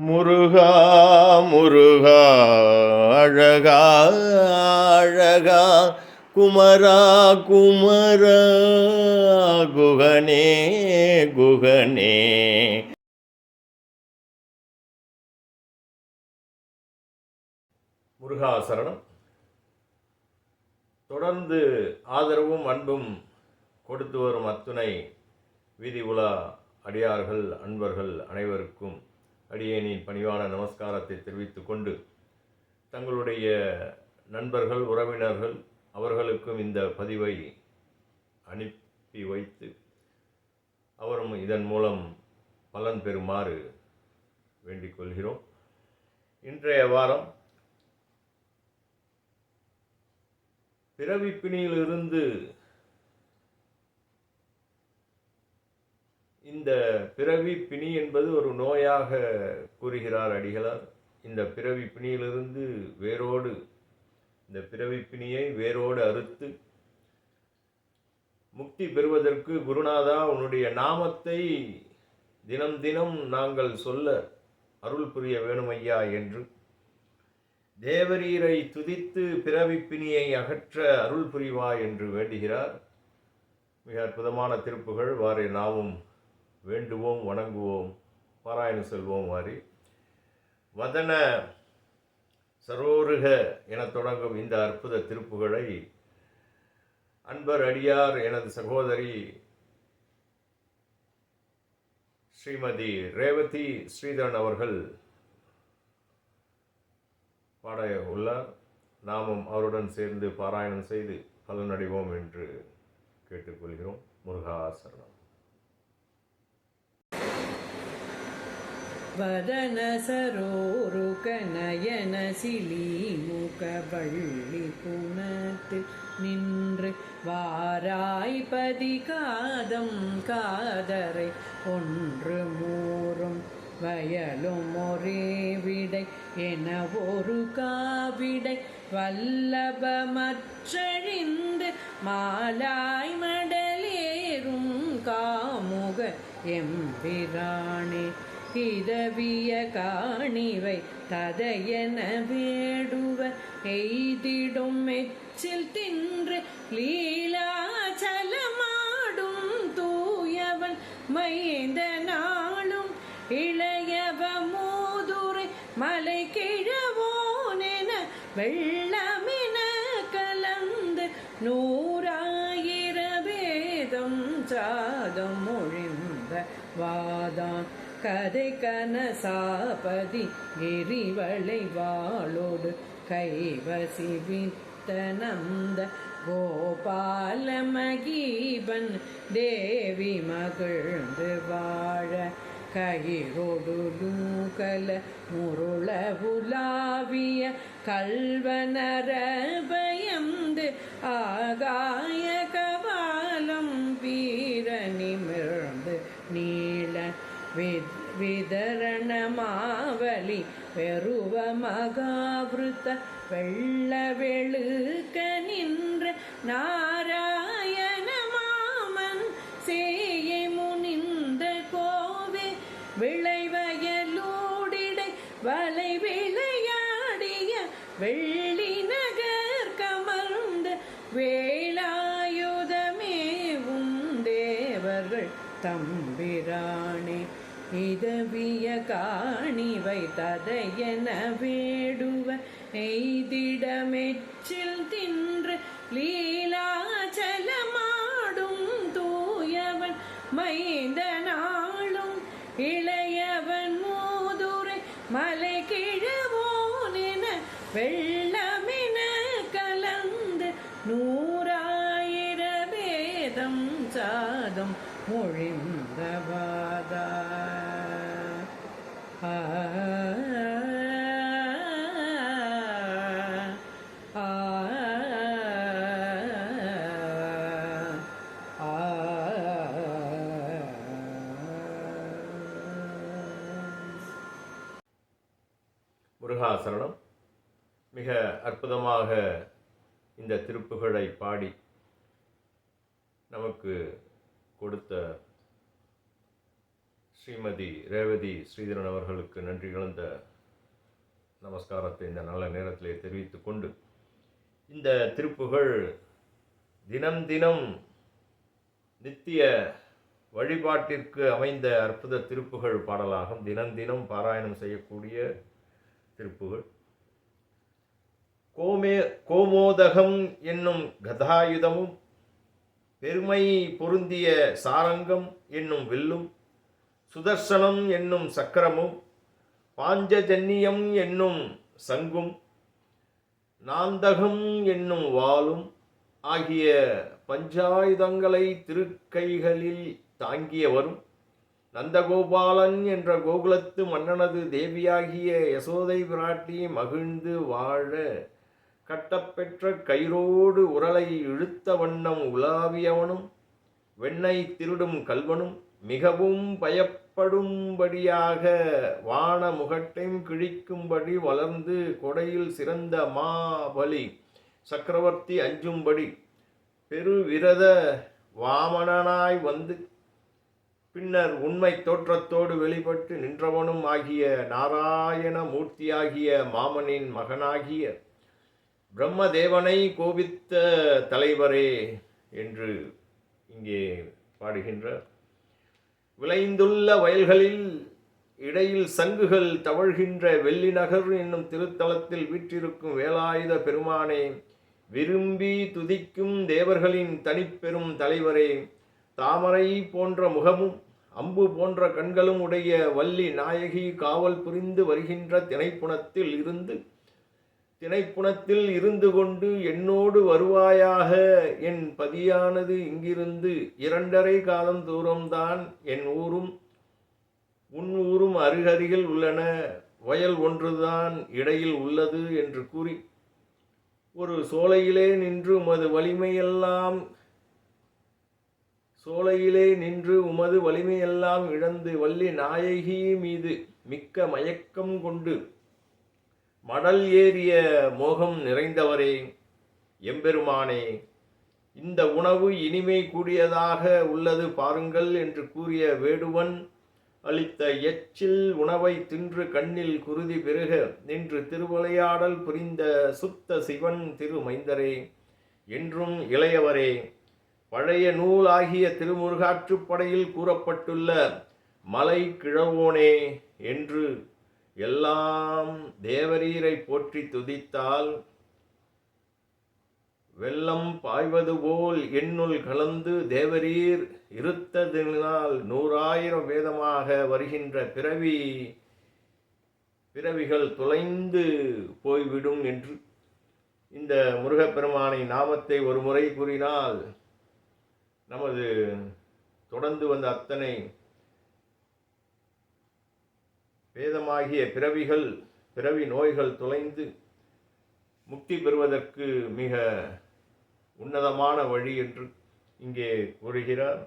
முருகா முருகா அழகா அழகா குமரா குமரா குகனே குகனே. முருகாசரணம் தொடர்ந்து ஆதரவும் அன்பும் கொடுத்து வரும் அத்துணை வீதி உலா அடியார்கள் அன்பர்கள் அனைவருக்கும் அடியேனின் பணிவான நமஸ்காரத்தை தெரிவித்து கொண்டு தங்களுடைய நண்பர்கள் உறவினர்கள் அவர்களுக்கும் இந்த பதிவை அனுப்பி வைத்து அவரும் இதன் மூலம் பலன் பெறுமாறு வேண்டிக் கொள்கிறோம். இன்றைய வாரம் பிறவிப்பிணியிலிருந்து இந்த பிறவி பிணி என்பது ஒரு நோயாக கூறுகிறார் அடிகளார். இந்த பிறவி பிணியிலிருந்து வேரோடு இந்த பிறவி பிணியை வேரோடு அறுத்து முக்தி பெறுவதற்கு குருநாதா உன்னுடைய நாமத்தை தினம் தினம் நாங்கள் சொல்ல அருள் புரிய வேணுமையா என்று. தேவரீரை துதித்து பிறவி பிணியை அகற்ற அருள் புரிவா என்று வேண்டுகிறார். மிக அற்புதமான திருப்புகள் வாரை நாமும் வேண்டுவோம் வணங்குவோம் பாராயணம் செல்வோம் மாதிரி வதன சரோருக என தொடங்கும் இந்த அற்புத திருப்புகளை அன்பர் அடியார் எனது சகோதரி ஸ்ரீமதி ரேவதி ஸ்ரீதரன் அவர்கள் பாட உள்ளார். நாமும் அவருடன் சேர்ந்து பாராயணம் செய்து பலனடைவோம் என்று கேட்டுக்கொள்கிறோம். முருகாசரணம் வதன சரோருகநயன சிலீமுகவள்ளி புனத்து நின்று வாராய்பதி காதம் காதரை ஒன்று மூறும் வயலும் ஒரே விடை என ஒரு காவிடை. வல்லபமற்றழிந்து மாலாய் மடலேறும் காமுக எம்பிரானே இதவிய காணிவை ததையென வேடுவ எய்திடும் மெச்சில் தின்று லீலாச்சலமாடும் தூயவன் மைந்த நாளும் இளையவ மூதுரை மலை கிழவோனென வெள்ளமின கலந்து நூறாயிர வேதம் சாதம் ஒழிந்த வாதான். கதை கனசாபதி எரிவளை வாளோடு கைவசி வித்தனந்த கோபால மகீபன் தேவி மகிழ்ந்து வாழ கயிரோடு லூகல முருள உலாவிய கல்வனர பயந்து ஆகாய விதரணமாவலி பெருவ மகாவிருத்த வெள்ள வெளுக்க நின்ற நாராயண மாமன் சேயை முனிந்த கோவே விளைவயலூடிடை வலை விளையாடிய வெள்ளி தேவர்கள் இதவிய காணிவை ததையன வேடுவ எய்திடமெச்சில் தின்று லீலாச்சலமாடும் தூயவன் மைந்த நாளும் இளையவன் மூதுரை மலை கிழவோனென வெள்ளமின கலந்து நூறாயிர வேதம் சாதம் மொழிந்தவாதா ஆ ஆ முருகாசரணம் மிக அற்புதமாக இந்த திருப்புகழை பாடி நமக்கு கொடுத்த ஸ்ரீமதி ரேவதி ஸ்ரீதரன் அவர்களுக்கு நன்றி கலந்த நமஸ்காரத்தை இந்த நல்ல நேரத்திலே தெரிவித்து கொண்டு இந்த திருப்புகள் தினம் தினம் நித்திய வழிபாட்டிற்கு அமைந்த அற்புத திருப்புகள் பாடலாகும். தினம் தினம் பாராயணம் செய்யக்கூடிய திருப்புகள். கோமே கோமோதகம் என்னும் கதாயுதமும் பெருமை பொருந்திய சாரங்கம் என்னும் வில்லும் சுதர்சனம் என்னும் சக்கரமும் பாஞ்சஜன்யம் என்னும் சங்கும் நாந்தகம் என்னும் வாளும் ஆகிய பஞ்சாயுதங்களை திருக்கைகளில் தாங்கியவரும் நந்தகோபாலன் என்ற கோகுலத்து மன்னனது தேவியாகிய யசோதை பிராட்டி மகிழ்ந்து வாழ கட்டப்பெற்ற கயிறோடு உரலை இழுத்த வண்ணம் உலாவியவனும் வெண்ணை திருடும் கல்வனும் மிகவும் பயப்படும்படியாக வான முகட்டையும் கிழிக்கும்படி வளர்ந்து கொடையில் சிறந்த மாபலி சக்கரவர்த்தி அஞ்சும்படி பெருவிரத வாமனனாய் வந்து பின்னர் உண்மை தோற்றத்தோடு வெளிப்பட்டு நின்றவனும் ஆகிய நாராயண மூர்த்தியாகிய மாமனின் மகனாகிய பிரம்மதேவனை கோபித்த தலைவரே என்று இங்கே பாடுகின்றார் விளைந்துள்ள வயல்களில் இடையில் சங்குகள் தவழ்கின்ற வெள்ளிநகர் என்னும் திருத்தலத்தில் வீற்றிருக்கும் வேலாயுத பெருமானே விரும்பி துதிக்கும் தேவர்களின் தனிப்பெரும் தலைவரே தாமரை போன்ற முகமும் அம்பு போன்ற கண்களும் உடைய வள்ளி நாயகி காவல் புரிந்து வருகின்ற திணைப்புணத்தில் இருந்து திணைப்புணத்தில் இருந்து கொண்டு என்னோடு வருவாயாக? என் பதியானது இங்கிருந்து இரண்டரை காலம் தூரம்தான் என் ஊரும் உன் ஊரும் அருகருகில் உள்ளன. வயல் ஒன்றுதான் இடையில் உள்ளது என்று கூறி ஒரு சோலையிலே நின்று உமது வலிமையெல்லாம் சோலையிலே நின்று உமது வலிமையெல்லாம் இழந்து வள்ளி நாயகி மீது மிக்க மயக்கம் கொண்டு மடல் ஏறிய மோகம் நிறைந்தவரே எம்பெருமானே இந்த உணவு இனிமை கூடியதாக உள்ளது பாருங்கள் என்று கூறிய வேடுவன் அளித்த எச்சில் உணவை தின்று கண்ணில் குருதி பெருக நின்று திருவிளையாடல் புரிந்த சுத்த சிவன் திருமைந்தரே என்றும் இளையவரே பழைய நூலாகிய திருமுருகாற்றுப்படையில் கூறப்பட்டுள்ள மலை கிழவோனே என்று எல்லாம் தேவரீரை போற்றி துதித்தால் வெள்ளம் பாய்வது போல் என்னுள் கலந்து தேவரீர் இருத்ததினால் நூறாயிரம் வேதமாக வருகின்ற பிறவி பிறவிகள் தொலைந்து போய்விடும் என்று இந்த முருகப்பெருமானை நாமத்தை ஒரு முறை கூறினால் நமது தொடர்ந்து வந்த அத்தனை வேதமாகிய பிறவிகள் பிறவி நோய்கள் தொலைந்து முக்தி பெறுவதற்கு மிக உன்னதமான வழி என்று இங்கே கூறுகிறார்.